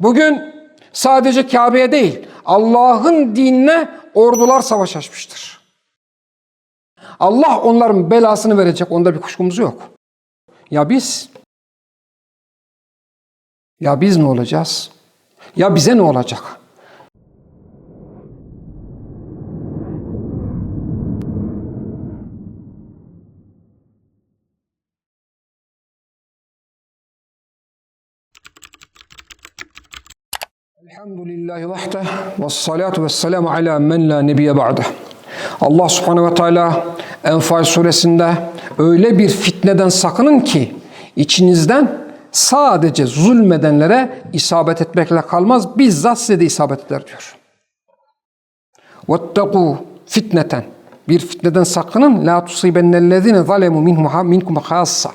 Bugün sadece Kabe'ye değil, Allah'ın dinine ordular savaş açmıştır. Allah onların belasını verecek, onda bir kuşkumuz yok. Ya biz? Ya biz ne olacağız? Ya bize ne olacak? Elhamdülillahi vahde ve salatu ve selamu ala men la nebiye ba'de. Allah subhanehu ve teala Enfal suresinde öyle bir fitneden sakının ki içinizden sadece zulmedenlere isabet etmekle kalmaz bizzat size de isabet eder diyor. Vettegû fitneten bir fitneden sakının la tusibennellezine zalemu minkum hassa.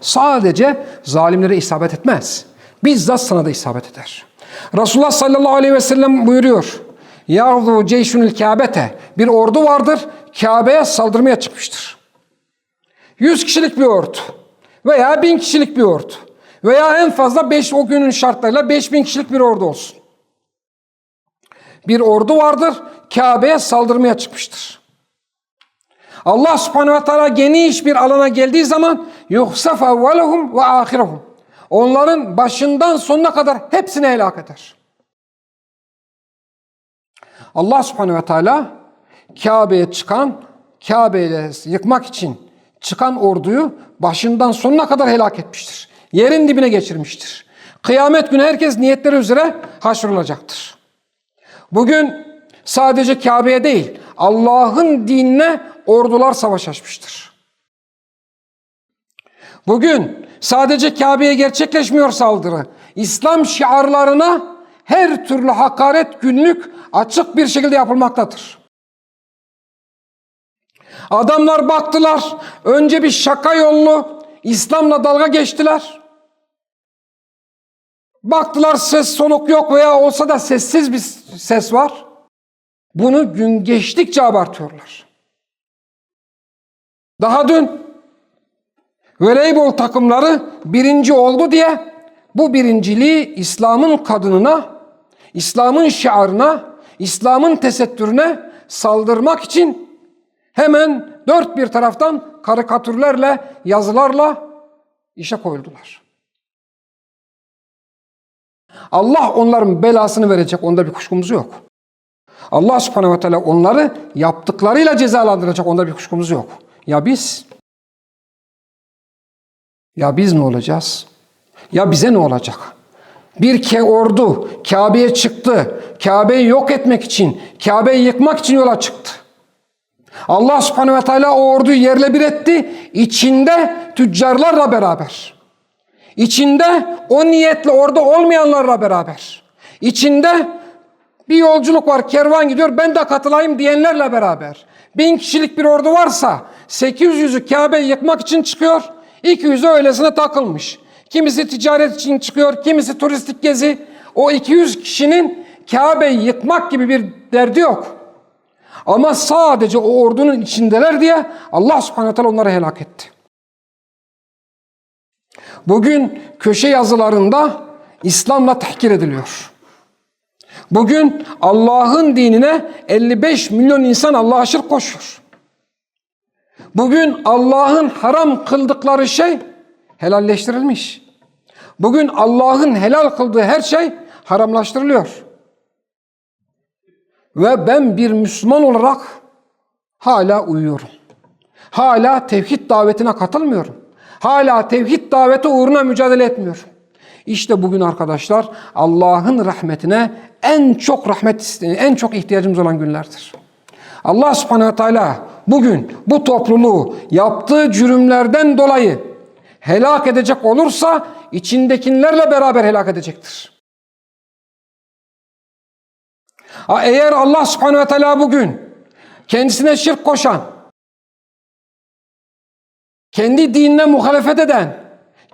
Sadece zalimlere isabet etmez. Bizzat sana da isabet eder. Resulullah sallallahu aleyhi ve sellem buyuruyor. Yahzu ceyşunil Kabe'te. Bir ordu vardır. Kabe'ye saldırmaya çıkmıştır. 100 kişilik bir ordu. Veya 1000 kişilik bir ordu. Veya en fazla 5 o günün şartlarıyla 5000 kişilik bir ordu olsun. Bir ordu vardır. Kabe'ye saldırmaya çıkmıştır. Allah subhanehu ve teala geniş bir alana geldiği zaman yuhsaf evvelehum ve ahirehum. Onların başından sonuna kadar hepsini helak eder. Allah subhanehu ve teala Kabe'ye çıkan, Kabe'yi yıkmak için çıkan orduyu başından sonuna kadar helak etmiştir. Yerin dibine geçirmiştir. Kıyamet günü herkes niyetleri üzere haşrolacaktır. Bugün sadece Kabe'ye değil, Allah'ın dinine ordular savaş açmıştır. Bugün sadece Kabe'ye gerçekleşmiyor saldırı. İslam şiarlarına her türlü hakaret günlük açık bir şekilde yapılmaktadır. Adamlar baktılar, önce bir şaka yollu İslam'la dalga geçtiler. Baktılar ses soluk yok veya olsa da sessiz bir ses var. Bunu gün geçtikçe abartıyorlar. Daha dün voleybol takımları birinci oldu diye bu birinciliği İslam'ın kadınına, İslam'ın şiarına, İslam'ın tesettürüne saldırmak için hemen dört bir taraftan karikatürlerle, yazılarla işe koyuldular. Allah onların belasını verecek, onda bir kuşkumuz yok. Allah subhanehu ve teala onları yaptıklarıyla cezalandıracak, onda bir kuşkumuz yok. Ya biz? Ya biz ne olacağız? Ya bize ne olacak? Bir ke ordu Kabe'ye çıktı. Kabe'yi yok etmek için, Kabe'yi yıkmak için yola çıktı. Allah subhanehu ve teala o orduyu yerle bir etti. İçinde tüccarlarla beraber. İçinde o niyetle orada olmayanlarla beraber. İçinde bir yolculuk var, kervan gidiyor, ben de katılayım diyenlerle beraber. Bin kişilik bir ordu varsa 800'ü Kabe'yi yıkmak için çıkıyor, 200'ü öylesine takılmış. Kimisi ticaret için çıkıyor, kimisi turistik gezi. O 200 kişinin Kabe'yi yıkmak gibi bir derdi yok. Ama sadece o ordunun içindeler diye Allah subhanahu teala onları helak etti. Bugün köşe yazılarında İslam'la tahkir ediliyor. Bugün Allah'ın dinine 55 milyon insan Allah'a şirk koşuyor. Bugün Allah'ın haram kıldıkları şey helalleştirilmiş. Bugün Allah'ın helal kıldığı her şey haramlaştırılıyor. Ve ben bir Müslüman olarak hala uyuyorum. Hala tevhid davetine katılmıyorum. Hala tevhid daveti uğruna mücadele etmiyorum. İşte bugün arkadaşlar Allah'ın rahmetine en çok rahmet en çok ihtiyacımız olan günlerdir. Allah subhanehu teala bugün bu topluluğu yaptığı cürümlerden dolayı helak edecek olursa içindekilerle beraber helak edecektir. Eğer Allah subhanehu ve teala bugün kendisine şirk koşan, kendi dinine muhalefet eden,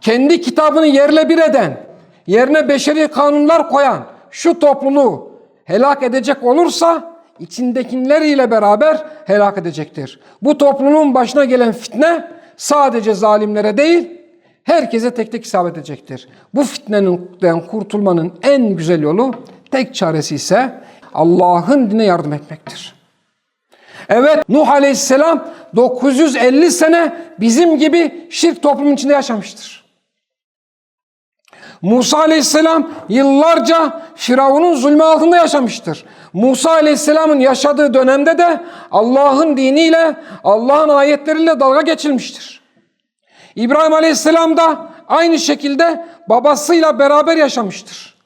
kendi kitabını yerle bir eden, yerine beşeri kanunlar koyan şu topluluğu helak edecek olursa içindekileriyle beraber helak edecektir. Bu toplumun başına gelen fitne sadece zalimlere değil, Herkese tek tek isabet edecektir. Bu fitneden kurtulmanın en güzel yolu, tek çaresi ise Allah'ın dine yardım etmektir. Evet Nuh Aleyhisselam 950 sene bizim gibi şirk toplumun içinde yaşamıştır. Musa Aleyhisselam yıllarca Firavun'un zulmü altında yaşamıştır. Musa Aleyhisselam'ın yaşadığı dönemde de Allah'ın diniyle, Allah'ın ayetleriyle dalga geçilmiştir. İbrahim Aleyhisselam da aynı şekilde babasıyla beraber yaşamıştır.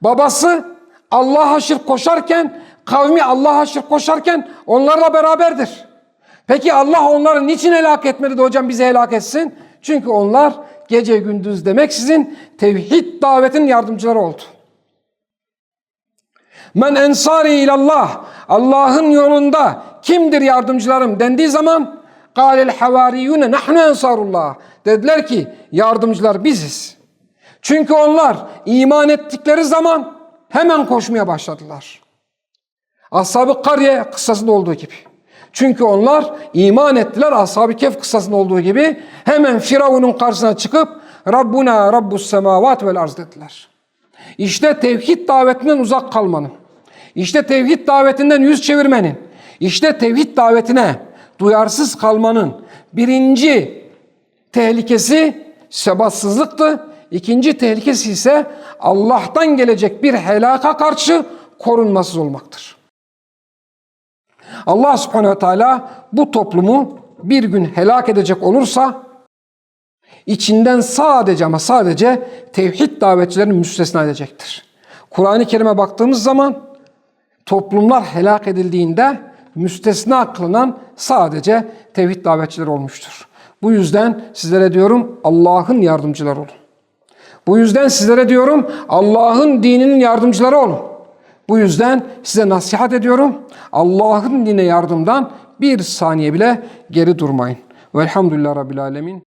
Babası Allah'a şirk koşarken, kavmi Allah'a şirk koşarken onlarla beraberdir. Peki Allah onları niçin helak etmedi de hocam bizi helak etsin? Çünkü onlar gece gündüz demeksizin tevhid davetin yardımcıları oldu. Men ensari ilallah Allah'ın yolunda kimdir yardımcılarım dendiği zaman قَالَ الْحَوَارِيُّنَ نَحْنُ ensarullah Dediler ki yardımcılar biziz. Çünkü onlar iman ettikleri zaman hemen koşmaya başladılar. Ashab-ı Kariye kıssasında olduğu gibi. Çünkü onlar iman ettiler Ashab-ı Kehf kıssasında olduğu gibi hemen Firavun'un karşısına çıkıp Rabbuna Rabbus semavat vel arz dediler. İşte tevhid davetinden uzak kalmanın, işte tevhid davetinden yüz çevirmenin, işte tevhid davetine duyarsız kalmanın birinci tehlikesi sebatsızlıktı. İkinci tehlikesi ise Allah'tan gelecek bir helaka karşı korunmasız olmaktır. Allah subhanehu teala bu toplumu bir gün helak edecek olursa içinden sadece ama sadece tevhid davetçilerini müstesna edecektir. Kur'an-ı Kerim'e baktığımız zaman toplumlar helak edildiğinde müstesna kılınan sadece tevhid davetçileri olmuştur. Bu yüzden sizlere diyorum Allah'ın yardımcıları olun. Bu yüzden sizlere diyorum Allah'ın dininin yardımcıları olun. Bu yüzden size nasihat ediyorum. Allah'ın dine yardımdan bir saniye bile geri durmayın. Velhamdülillah Rabbil Alemin.